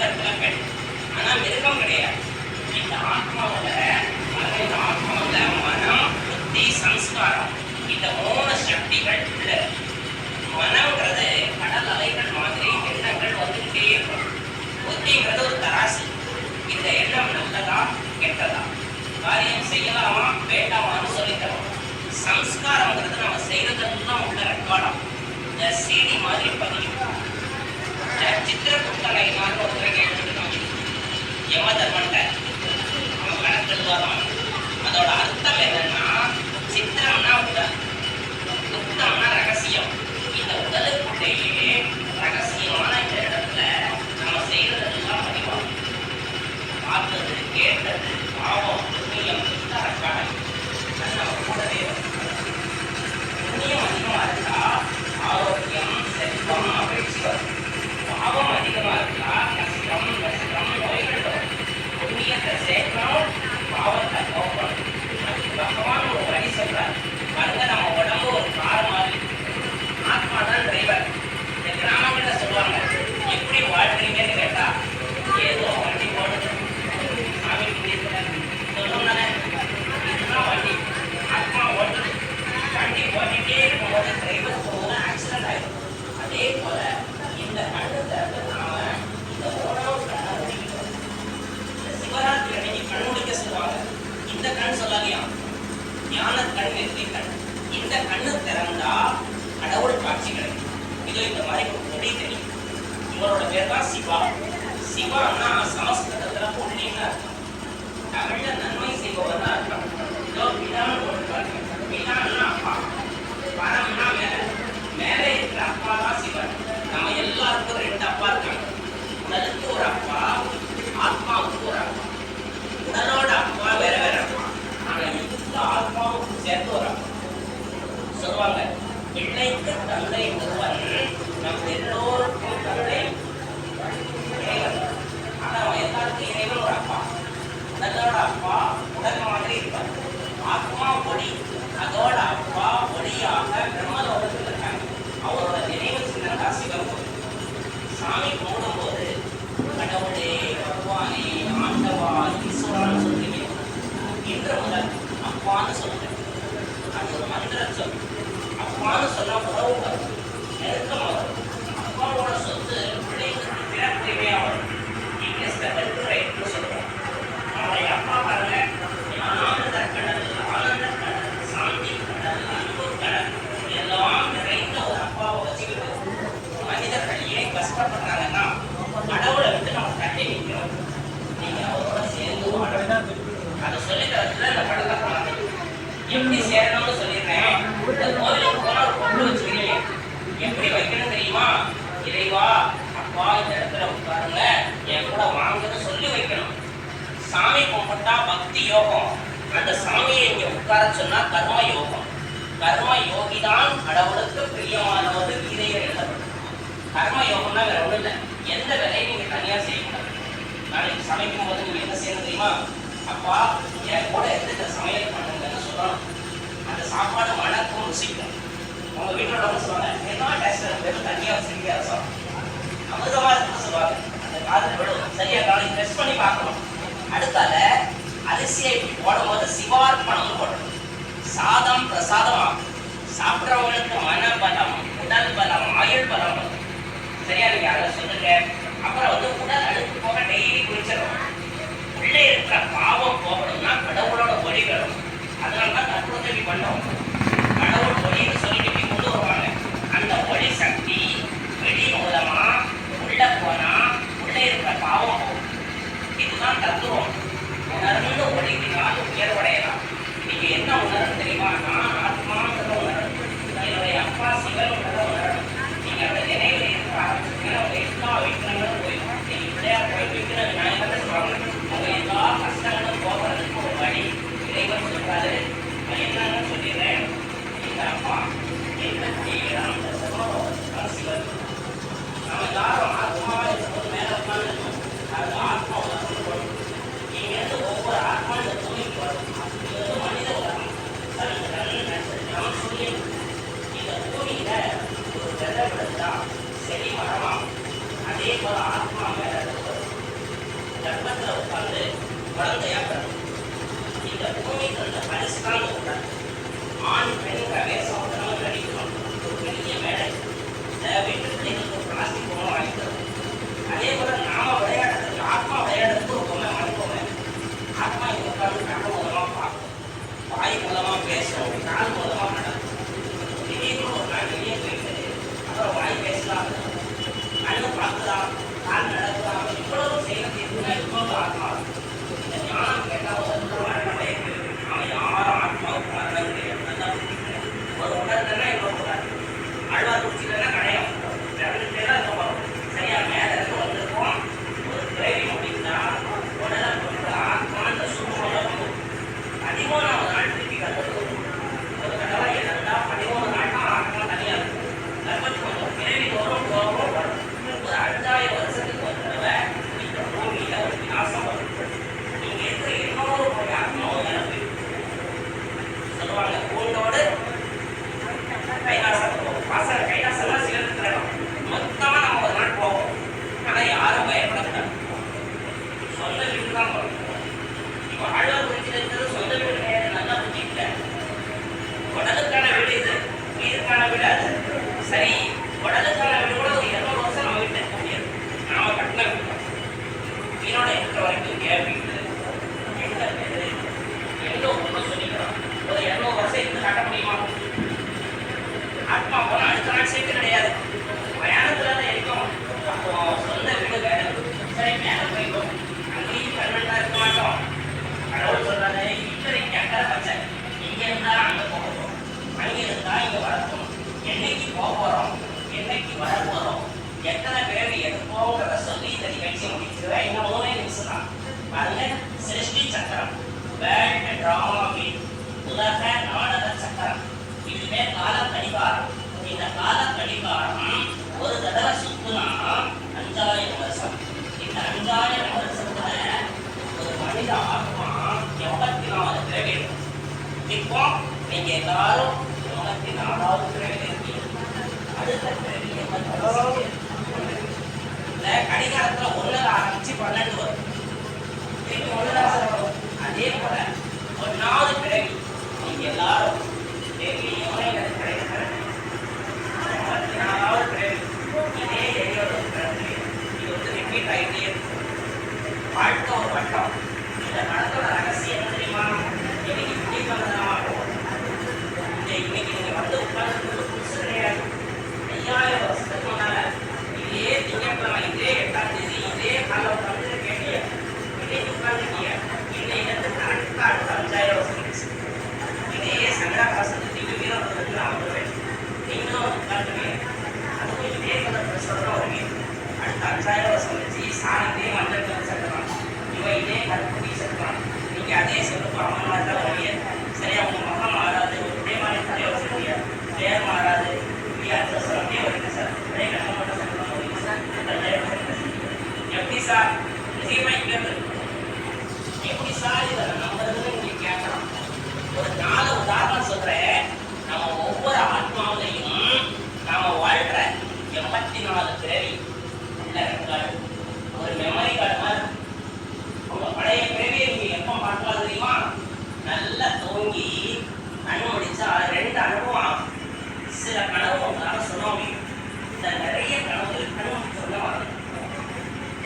பசுவர்கள் ஆனா மிருகம் கிடையாது. இந்த ஆத்மாவோட அதாவது இந்த ஆத்மாவோட மனம் புத்தி சம்ஸ்காரம் இந்த மூணு சக்திகள் உள்ளது மனம்ங்கிறது கடல் அலைகள் மாதிரி எண்ணங்கள் வந்துகிட்டே இருக்கும். புத்திங்கிறது ஒரு தராசு. இந்த எண்ணம் நல்லதா கெட்டதா? காரியம் செய்யலாமா வேண்டாமான்னு சொல்லித்தரோம். சம்ஸ்காரம்ங்கிறது நம்ம செய்யறதெல்லாம் உள்ள ரெக்கார்டம் இந்த சீடி மாதிரி பதிவு இந்த சித்திரகுப்தனை மாதிரி ஒரு யம தர்மன்ட்ட நம்ம கணக்கு வரும் அதோட அர்த்தம் என்னன்னா சித்திரம்னா உடல். குப்தம்னா ரகசியம். இந்த உடலுக்குள்ளேயே ரகசியமான இந்த இடத்துல நம்ம செய்யறதெல்லாம் பதிவாகும் பார்த்தது கேட்டது பாவம் புண்ணியம் எல்லாம் ரெக்கார்டு அது நம்ம கூடவே வரும் புண்ணியம் அதிகமா இருக்கா ஆரோக்கியம் செல்வம் மகிழ்ச்சி வரும் பாவம் அதிகமா இருக்கா கஷ்டம் நஷ்டம் நோய்கள் வரும் புண்ணியத்தை சேர்க்கணும் பாவத்தை போக்கணும் அதுக்கு பகவான் ஒரு வழி சொல்றார் பாருங்க நம்ம உடம்பு ஒரு கார் மாதிரி ஆத்மா தான் டிரைவர் இந்த கிராமங்கள்ல சொல்லுவாங்க எப்படி வாழ்றீங்கன்னு கேட்டா ஏதோ வண்டி போடுது சாமி புண்ணியத்துல சொல்லுவோம் தானே இதுதான் வண்டி ஆத்மா ஓட்டுது வண்டி ஓட்டிட்டே இருக்கும்போது டிரைவர் போகும்போது ஆக்சிடென்ட் ஆயிடும் அதே போல இந்த கண்ணு திறந்து நாம இந்த உணவு கண்ணை முடிக்கிறோம் இந்த சிவராத்திரி அன்னைக்கு கண் முடிக்க சொல்லுவாங்க இந்த கண் சொல்லாதியா ஞான கண் வெற்றி கண் இந்த கண்ணு திறந்தா கடவுள் காட்சி இதோ இந்த மாதிரி ஒரு கொடி தெரியும் இவரோட பேர் தான் சிவா. சிவான்னா சமஸ்கிருதத்துல பொண்ணின்னு அர்த்தம் தமிழ்ல நன்மை செய்பவர்னு அர்த்தம் இதோ பிதான்னு போட்டுருக்காங்க பிதான்னா அப்பா பரம்னா மேல மேலே இருக்கிற அப்பா தான் சிவன் நம்ம எல்லாருக்கும் ரெண்டு அப்பா இருக்காங்க உடலுக்கு ஒரு அப்பா ஆத்மாவுக்கு ஒரு அப்பா உடலோட அப்பா வேற வேற அப்பா ஆனா இதுக்கு ஆத்மாவுக்கு சேர்த்து ஒரு அப்பா சொல்லுவாங்க பிள்ளைக்கு தந்தை ஒருவன் நம் எல்லோருக்கும் தந்தை இறைவன் ஆனா அவன் எல்லாருக்கும் இறைவன் ஒரு அப்பா உடலோட அப்பா உடல் மாதிரி இருப்பார் ஆத்மா ஒளி அதோட அப்பா ஒளியாக பிரம்மலோகத்தில் இருக்காங்க அவரோட நினைவு சின்னம் தான் சிவன் கோவில். சாமி கும்பிடும்போது கடவுளே பகவானே ஆண்டவா ஈஸ்வரான்னு சொல்றீங்க இன்று முதல் வாங்க சொல்லுங்க அது ஒரு மந்திர சொல் அப்பான்னு சொன்னா உறவு வரும் வரும் அப்பாவோட சொத்து பிள்ளைங்களுக்கு பிறப்புரிமையா வரும் இங்கிலீஷ்ல பெருத்து ரைட்னு சொல்லுவோம் அவருடைய அப்பா பாருங்க ஆனந்த கடல் ஆனந்த கடல் சாந்தி கடல் அன்பு கடல் எல்லாம் நிறைந்த ஒரு அப்பாவை வச்சுக்கிட்டு மனிதர்கள் ஏன் கஷ்டப்படுறாங்கன்னா கடவுளை விட்டு நம்ம தட்டி நிற்கிறோம் நீங்கள் அவரோட சேர்ந்து அதை சொல்லி தரத்துல எப்படி சேரணும்னு சொல்லிடுறேன் இந்த கோவிலுக்கு கொண்டு ஒரு வச்சுக்கிறீங்க எப்படி வைக்கணும் தெரியுமா? இறைவா அப்பா இந்த இடத்துல உட்காருங்க. என் கூட வாங்கன்னு சொல்லி வைக்கணும். சாமி கும்பிட்டா பக்தி யோகம். அந்த சாமியை இங்க உட்கார சொன்னா கர்ம யோகம். கர்ம யோகி தான் கடவுளுக்கு பிரியமானவது கீதையில் எழுதப்படும் கர்ம யோகம்னா வேற ஒண்ணும் இல்லை. எந்த வேலையும் நீங்க தனியா செய்யக்கூடாது நாளைக்கு சமைக்கும் போது நீங்க என்ன செய்யணும் தெரியுமா? அப்பா என் கூட இருந்து இந்த சமையல் பண்ண. அந்த சாப்பாடு மணக்கும் ருசிக்கும் அவங்க வீட்டோட வந்து சொல்லுவாங்க என்ன டேஸ்ட் வெறும் தனியா வச்சிருக்கீங்க ரசம் அமிர்தமாக இருக்குன்னு சொல்லுவாங்க. அந்த காதல் விடும் சரியா காலையில் டெஸ்ட் பண்ணி பார்க்கணும். அடுத்தால அரிசியை போடும்போது சிவார்ப்பணம் போடணும். சாதம் பிரசாதமாக சாப்பிட்றவங்களுக்கு மனபலம் உடல் பலம் ஆயுள் பலம் சரியா நீங்க அதை சொல்லுங்க. அப்புறம் வந்து உடல் அழுக்கு போக டெய்லி குளிச்சிடணும் உள்ளே இருக்கிற பாவம் போகணும்னா கடவுளோட ஒளி வரும் அதனால தான் தற்போதைக்கு பண்ணோம் கடவுள் ஒளின்னு சொல்லிட்டு இப்படி கொண்டு வருவாங்க அந்த ஒளி சக்தி வெளி மூலமா உள்ள போனா உள்ளே இருக்கிற பாவம் போகும் இதுதான் தத்துவம் உணர்ந்து ஒழுங்கினால் உயர்வடையலாம் நீங்க என்ன உணரணும் தெரியுமா நான் ஆத்மாங்கிறத உணரணும் என்னுடைய அப்பா சிவனுங்கிறத உணரணும் நீங்க அந்த நினைவில் இருக்க ஆரம்பிச்சீங்கன்னா உங்க எல்லா விக்னங்களும் போயிடும் நீங்க பிள்ளையார் போய் விக்ன விநாயகர் சொல்றாங்க உங்க எல்லா கஷ்டங்களும் போகிறதுக்கு ஒரு வழி இறைவன் சொல்றாரு நான் என்னன்னு சொல்லிடுறேன் எங்க அப்பா என்ன செய்யலாம் அந்த சகோதரர் சிவன் நம்ம எல்லாரும் ஆத்மாவா இருக்கும்போது மேல உட்கார்ந்து அது ஆத்மா உலகம் போடும் இங்கிருந்து ஒவ்வொரு ஆத்மா இந்த பூமிக்கு வரும் இது வந்து மனித உலகம் சரி தர்மத்தில் உட்கார்ந்து குழந்தையா பிறந்தது இந்த பூமி தந்த பரிசு தான் இந்த உடல் ஆண் பெண்களே சகோதரமும் நடிக்கணும் ஒரு பெரிய மேடை இந்த வீட்டு பிள்ளைங்களுக்கு ஒரு பிளாஸ்டிக் பொம்மை வாங்கிக்கிறோம் அதே போல நாம விளையாடுறதுக்கு ஆத்மா விளையாடுறதுக்கு ஒரு பொம்மை மண் ஆத்மா இங்க உட்கார்ந்து கண்ணு மூலமா பார்க்கும் வாய் மூலமாக பேசும் கால் மூலமாக நடக்கும் திடீர்னு ஒரு நாள் வெளியே போயிட்டு அப்புறம் வாய் பேசலாம் கண்ணு பார்க்கலாம் கால் நடக்கலாம் இவ்வளவு செய்யறது எதுவுமே இவ்வளவு ஆத்மா இந்த ஞானம் கேட்டால் ஒரு மரணமே அவன் யாரும் ஆத்மாவுக்கு மரணம் கிடையாது நல்லா புரிஞ்சுக்கணும். ஒரு உடல் தானே இன்னொரு உடல் அழுவா குடிச்சிட்டா கடையம் ரெண்டு பேரும் இருக்க போறோம் சரியா மேல இருந்து வந்திருக்கோம் ஒரு கிரேவி முடிந்தா உடலை கொண்டு ஆத்மா இந்த சூழ்நிலை வந்து பதிமூணாவது நாள் திருப்பி கற்றுக்கு ஒரு தடவை இறந்தா பதிமூணு நாள் தான் ஆத்மா தனியா இருக்கும் கர்ப்பத்துக்கு வந்து பிறவி தோறும் போகும் வரும் ஒரு அஞ்சாயிரம் வருஷத்துக்கு ஒரு தடவை இந்த பூமியில ஒரு விநாசம் வரும் இங்க இருக்கிற இன்னொரு ஒரு ஆத்மாவும் இறந்து சொல்லுவாங்க பூண்டோடு கைலாசம் போகும் வாசன கைலாசம்னா சிலருக்கு இடம் மொத்தமா நம்ம ஒரு நாள் போவோம் ஆனா யாரும் பயப்படக்கூடாது சொந்த வீட்டுக்கு தான் போகணும் இப்போ ஆழ்வார் குறிச்சில் இருக்கிறது சொந்த வீடு கிடையாது நல்லா புரிஞ்சுக்கல உடலுக்கான வீடு இது உயிருக்கான வீடு அது சரி உடலுக்கான வீடு கூட ஒரு இருநூறு வருஷம் நம்ம வீட்டில் இருக்க முடியாது நாம கட்டின வீடு தான். உயிரோட இருக்கிற வரைக்கும் ஏன் வீடு எங்க வீடு எங்க ஒன்று சொல்லிக்கிறோம். ஒரு இருநூறு வருஷம் இருந்து காட்ட முடியுமா? ஆத்மா போன அடுத்த நாள் சேர்த்து கிடையாது. பிரயாணத்துல தான் இருக்கும். அப்போ சொந்த வீடு வேணும் சரி மேல போயிட்டோம். அங்கேயும் கன்வெண்டா இருக்க மாட்டோம். கடவுள் சொல்றாரு இத்தனைக்கு அக்கறை பச்சை இங்க இருந்தா அங்க போகணும் அங்க இருந்தால் இங்க வரணும் என்னைக்கு போக போறோம்? என்னைக்கு வர போறோம்? எத்தனை பேர் எடுப்போங்கிறத சொல்லி இந்த நிகழ்ச்சியை முடிச்சிருவேன் இன்னும் மூணே நிமிஷம் தான் பாருங்க சிருஷ்டி சக்கரம் வேர்ல்ட் டிராமா வீல் உலக நாடக சக்கரம். இதுவே கால கடிகாரம் இந்த கால கடிகாரம் ஒரு தடவை சுத்துனா அஞ்சாயிரம் வருஷம். இந்த அஞ்சாயிரம் வருஷத்துல ஒரு மனித ஆத்மா எண்பத்தி நாலு பிறவி இப்போ நீங்க எல்லாரும் எண்பத்தி நாலாவது பிறவி இருக்கீங்க. அடுத்த பிறவி எண்பத்தி இந்த கடிகாரத்துல ஒண்ணுல ஆரம்பிச்சு பன்னெண்டு வரும். திருப்பி ஒண்ணுல வரும். அதே போல ஒன்றாவது பிறவி. நீங்க எல்லாரும் தேவி யோனைகள் நாலாவது பிறவி. இதே எரியோட இது வந்து ரிப்பீட் ஆகிட்டே இருக்கும். வாழ்க்கை ஒரு வட்டம். இந்த படத்தோட ரகசியம் என்ன தெரியுமா? இன்னைக்கு இப்படி பண்ணலாம் இந்த இன்னைக்கு நீங்க வந்து உட்கார்ந்து புதுசு கிடையாது. ஐயாயிரம் வருஷத்துக்கு முன்னால இதே திங்கட்கிழமை இதே எட்டாம் தேதி இதே கால உட்கார்ந்து கேட்டீங்க இன்னைக்கு உட்கார்ந்துட்டீங்க இன்னைக்கு இருந்து கரெக்டா அடுத்த அஞ்சாயிரம் வருஷம் கழிச்சு இதே சங்கராபாசத்துக்கு வீரபத்திரத்தில் அமர்வேன் நீங்களும் உட்காந்துருவீங்க அதுவும் இதே கலர் ட்ரெஸ்ஸோட வருவீங்க அடுத்த அஞ்சாயிரம் வருஷம் கழிச்சு சாணி இதே மஞ்சள் கலர் சட்டலாம் இவன் இதே கருப்பு டீ சட்டலாம் நீங்க அதே செருப்பு அவன் மாதிரி தான் வருவீங்க சரியா உங்க முகம் மாறாது இதே மாதிரி தலையை வச்சுருவீங்க பேர் மாறாது இப்படி அடுத்த வருஷம் அப்படியே வருவீங்க சார் ஒரே கண்ணு மட்டும் சட்டலாம் வருவீங்க சார் அஞ்சாயிரம் வருஷம் கழிச்சு. எப்படி சார் நிச்சயமா இங்க இருந்து எப்படி சார் இதை நம்புறதுன்னு நீங்க கேட்கலாம் ஒரு நாலு உதாரணம் சொல்றேன் நம்ம ஒவ்வொரு ஆத்மாவிலையும் நாம வாழ்ற எண்பத்தி நாலு பிறவி உள்ள ரெக்கார்டு ஒரு மெமரி கார்டு மாதிரி உங்க பழைய பிறவியை நீங்க எப்போ பார்க்கலாம் தெரியுமா நல்லா தூங்கி கண்ணு முடிச்சா ரெண்டு அனுபவம் ஆகும் சில கனவு உங்களால சொல்ல முடியும் இந்த நிறைய கனவுகள் கனவு சொல்ல மாட்டேன்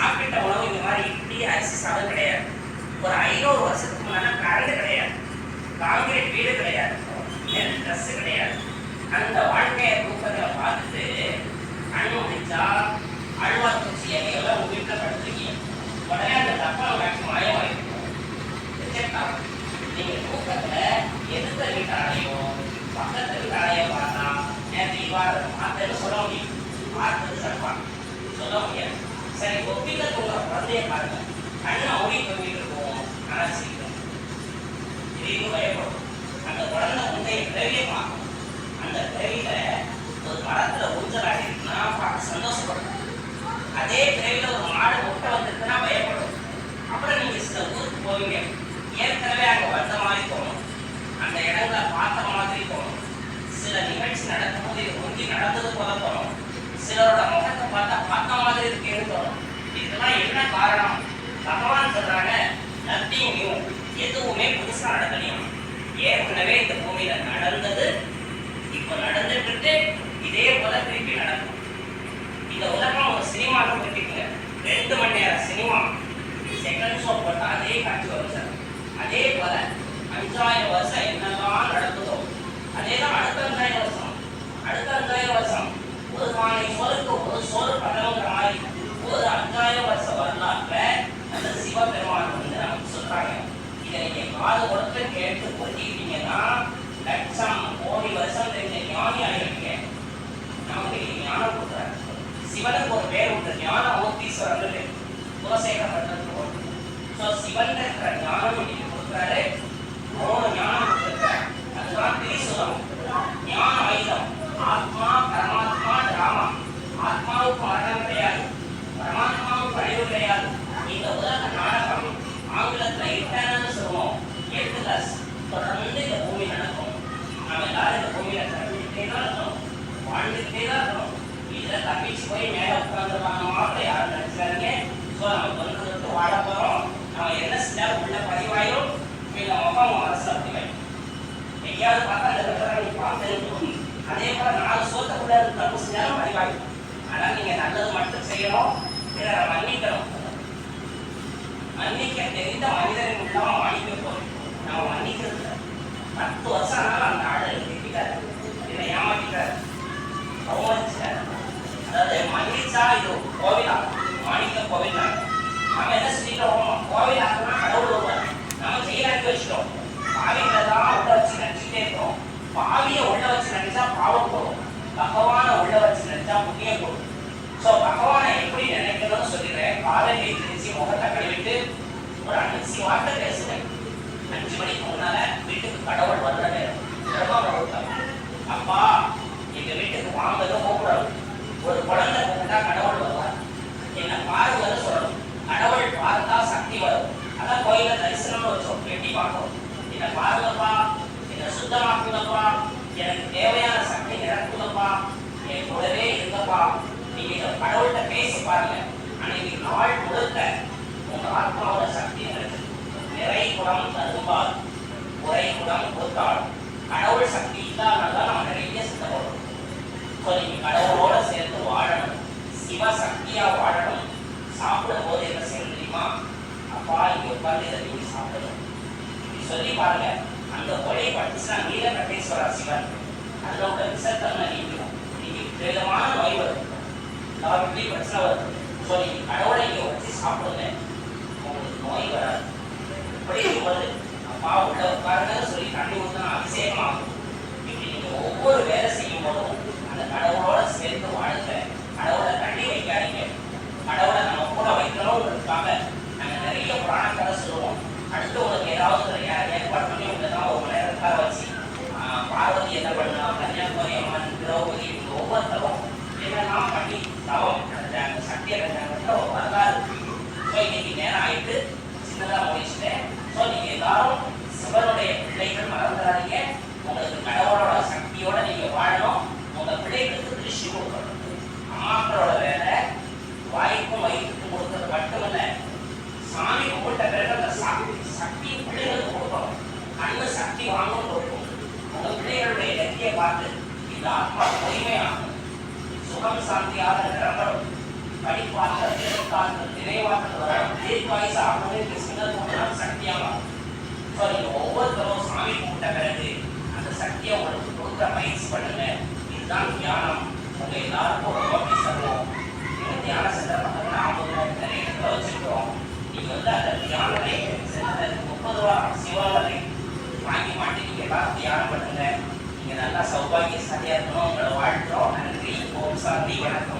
சாப்பிட்ட உணவு இந்த மாதிரி இப்படி அரிசி சாதம் கிடையாது. ஒரு ஐநூறு வருஷத்துக்கு முன்னாடி கரண்ட் கிடையாது. காங்கிரீட் வீடு கிடையாது. நெல் ட்ரெஸ் கிடையாது. அந்த வாழ்க்கையை தூக்கத்தில் பார்த்துட்டு கண்ணு முடிச்சா அழுவார் குச்சி இலையெல்லாம் உங்க வீட்டில் படுத்துருக்கீங்க? உடனே அந்த தப்பா காட்சி மாயமாயிருக்கும் ரிஜெக்ட் ஆகும் நீங்க தூக்கத்துல எதிர்த்த வீட்டாலையும் பக்கத்து வீட்டாலையும் பார்த்தா நேற்று இவ்வாறு பார்த்தேன்னு சொல்ல முடியும். பார்த்தது சொல்ல முடியாது. சரி ஒப்பிக்க தூங்குற குழந்தைய பாருங்க கண்ணை ஓடி போயிட்டு இருக்கும் ஆனால் சிரிக்கும் இதையும் பயப்படும் அந்த குழந்தை முந்தைய பிறவியை பார்க்கும் அந்த பிறவியில ஒரு மரத்துல ஊஞ்சல் ஆடி இருக்குன்னா பார்க்க சந்தோஷப்படும் அதே பிறவியில ஒரு மாடு முட்டை வந்திருக்குன்னா பயப்படும் அப்புறம் நீங்க சில ஊருக்கு போவீங்க ஏற்கனவே அங்க வந்த மாதிரி தோணும் அந்த இடங்களை பார்த்த மாதிரி தோணும் சில நிகழ்ச்சி நடக்கும்போது இது முந்தி நடந்தது போல தோணும் சிலரோட முகத்தை பார்த்தா பார்த்த மாதிரி இருக்கேன்னு தோணும். என்ன காரணம் பகவான் சொல்றாங்க நத்திங் நியூ எதுவுமே புதுசா நடக்கலையும் ஏற்கனவே இந்த பூமியில நடந்தது இப்ப நடந்துட்டு இருக்கு இதே போல திருப்பி நடக்கும் இந்த உலகம் ஒரு சினிமாவை பற்றிக்குங்க ரெண்டு மணி நேரம் சினிமா செகண்ட் ஷோ போட்டா அதே காட்சி வரும் சார் அதே போல அஞ்சாயிரம் வருஷம் என்னெல்லாம் நடக்குதோ அதே தான் அடுத்த அஞ்சாயிரம் வருஷம் அடுத்த அஞ்சாயிரம் வருஷம் ஒரு மாலை சோறுக்கு ஒரு சோறு பதவுங்கிற மாதிரி ஒரு அஞ்சாயிரம் வருஷம் வரலாற்ற அந்த சிவபெருமான் வந்து நமக்கு சொல்றாங்க இதை நீங்க காது கேட்டு புரிஞ்சுக்கிட்டீங்கன்னா லட்சம் கோடி வருஷம் தெரிஞ்ச ஞானி ஆகிருக்கீங்க நமக்கு இன்னைக்கு ஞானம் கொடுக்குறாரு. சிவனுக்கு ஒரு பேர் உண்டு. ஞான மூர்த்தீஸ்வரன் குலசேகரப்பட்டதுக்கு ஒன்று ஸோ சிவன் இருக்கிற ஞானம் இன்னைக்கு கொடுக்குறாரு. மூணு ஞானம் கொடுத்துருக்காரு. அதுதான் திரிசூலம். ஞான ஆயுதம் ஆத்மா பரமாத்மா ராமா ஆத்மாவுக்கு மரணம் கிடையாது. பரமாத்மாவுக்கு அழிவு கிடையாது இந்த உலக நாடகம் ஆங்கிலத்துல இன்டர்னல் சொல்லுவோம் எட்டு கிளாஸ் தொடர்ந்து இந்த பூமி நடக்கும் நம்ம எல்லாரும் இந்த பூமியில கண்டுகிட்டே தான் இருக்கணும் வாழ்ந்துகிட்டே தான் இருக்கணும் தப்பிச்சு போய் மேல உட்காந்துருவாங்க மாத்திரம் யாரும் நினைச்சாருங்க ஸோ நம்ம தொன்று தொட்டு வாழ நம்ம என்ன செஞ்சாலும் உள்ள பதிவாயிரும் இந்த முகம் மனசு அப்படி எங்கேயாவது பார்த்தா அந்த இடத்துல நீ பார்த்து அதே போல நாலு சோத்தக்குள்ள தப்பு செஞ்சாலும் பதிவாயிடும் ஆனா நீங்க நல்லது மட்டும் செய்யணும் பிறரை மன்னிக்கணும் மன்னிக்க தெரிந்த மனிதரின் உள்ளம் மன்னிக்க நம்ம மன்னிக்கிறது பத்து வருஷம் ஆனாலும் அந்த அவமதிச்சாரு அதாவது மன்னிச்சா இது கோவிலா மாணிக்க கோவில் நம்ம என்ன செஞ்சிட்டோம் கோவில் ஆகுனா கடவுள் வருவார் நம்ம ஜெயிலாக்கி வச்சிட்டோம் பாவிகளை தான் உள்ள வச்சு நினைச்சுட்டே இருக்கோம் பாவியை உள்ள வச்சு நினைச்சா பாவம் போகும் பகவானை உள்ள வச்சு நினைச்சா புண்ணியம் போகும் ஸோ பகவானை எப்படி நினைக்கணும்னு சொல்லிடுறேன் காலையில எழுந்திரிச்சு முகத்தை கழுவிட்டு ஒரு அஞ்சு வார்த்தை பேசுறேன் அஞ்சு மணிக்கு முன்னால வீட்டுக்கு கடவுள் வர்ற நேரம் அப்பா எங்க வீட்டுக்கு ஒரு குழந்தை கூப்பிட்டா கடவுள் வருவார் என்ன பாருங்கன்னு சொல்லணும் கடவுள் பார்த்தா சக்தி வரும் அதான் கோயில தரிசனம்னு வச்சோம் எட்டி பார்க்கணும் என்ன பாருங்கப்பா என்ன சுத்தமாக்குங்கப்பா எனக்கு தேவையான சக்தி நிரப்புங்கப்பா என் கூடவே இருங்கப்பா நீங்க இதை கடவுள்கிட்ட பேசி பாருங்க. அன்னைக்கு நாள் முழுக்க உங்க ஆத்மாவோட சக்தி இருக்கு நிறை குடம் தரும்பால் உரை குடம் கொடுத்தாள் கடவுள் சக்தி இல்லாதனால நம்ம நிறைய ஸோ நீங்க கடவுளோட சேர்ந்து வாழணும் சிவ சக்தியா வாழணும் சாப்பிடும் போது என்ன செய்யணும் தெரியுமா அப்பா இங்க உட்கார்ந்து இதை நீங்க சாப்பிடணும் இப்படி சொல்லி பாருங்க அந்த கொலை பட்டுச்சுன்னா நீலகண்டேஸ்வரர் சிவன் அதுல உள்ள விசத்தன்மை நீங்கும் நீங்க விதமான நோய் வரும் எல்லாருக்குமே பிரச்சனை வரும் ஸோ நீங்க கடவுளை இங்க வச்சு சாப்பிடுங்க உங்களுக்கு நோய் வராது இப்படி இருக்கும்போது அப்பா உள்ள உட்காருங்க சொல்லி தண்ணி ஊற்றினா அபிஷேகம் ஆகும் இப்படி நீங்க ஒவ்வொரு வேலை செய்யும் போதும் அந்த கடவுளோட சேர்ந்து வாழுங்க கடவுளை தள்ளி வைக்காதீங்க கடவுளை நம்ம கூட வைக்கணும்ன்றதுக்காக நாங்க நிறைய புராண கதை சொல்லுவோம் அடுத்து உங்களுக்கு ஏதாவது ஒரு ஏ- ஏற்பாடு பண்ணி உங்களை தான் ஒரு மணி நேரம் உட்கார வச்சு ஆஹ், பார்வதி என்ன பண்ணா கன்னியாகுமரி அம்மன் திரௌபதி இவங்க ஒவ்வொருத்தரும் என்னெல்லாம் பண்ணி தவம் அந்த அந்த சக்தியை கண்டாங்க ஒரு வரலாறு ஸோ இன்னைக்கு நேரம் ஆயிட்டு சின்னதாக முடிச்சுட்டேன் ஸோ நீங்க எல்லாரும் சிவனுடைய பிள்ளைகள் மறந்துடாதீங்க உங்களுக்கு கடவுளோட சக்தியோட நீங்க வாழணும் உங்க பிள்ளைகளுக்கு திருஷ்டி கொடுக்கணும் அம்மாக்களோட வேலை வாய்க்கும் வயிற்றுக்கும் கொடுக்கறது மட்டுமல்ல சாமி கும்பிட்ட பிறகு அந்த சக்தி சக்தி பிள்ளைகளுக்கு கொடுக்கணும் கண்ணு சக்தி வாங்கும் கொடுக்கும் உங்க பிள்ளைகளுடைய இலக்கிய பார்த்து இந்த ஆத்மா தூய்மையாகும் சுகம் சாந்தியாக நிரம்பணும் படிப்பாற்றல் எழுத்தாற்றல் நினைவாற்றல் வரணும் தீர்க்காயுசு ஆகணும் போனால் சின்ன தூண்டலாம் ஸோ நீங்கள் ஒவ்வொருத்தரும் சாமி கும்பிட்ட பிறகு அந்த சக்தியை உங்களுக்கு கொடுக்க பயிற்சி பண்ணுங்க இதுதான் தியானம் உங்க எல்லாருக்கும் ரொம்ப நோட்டீஸ் தருவோம் நீங்க தியான சென்டர் பார்த்தீங்கன்னா அவங்க நிறைய இடத்துல வச்சிருக்கோம் நீங்க வந்து அந்த தியானத்தை சென்டர் முப்பது ரூபா சிவாலரை வாங்கி மாட்டி நீங்க எல்லாரும் தியானம் பண்ணுங்க நீங்க நல்லா சௌபாகியசாலியா இருக்கணும் உங்களை வாழ்த்துறோம் நன்றி ஓம் சாந்தி வணக்கம்.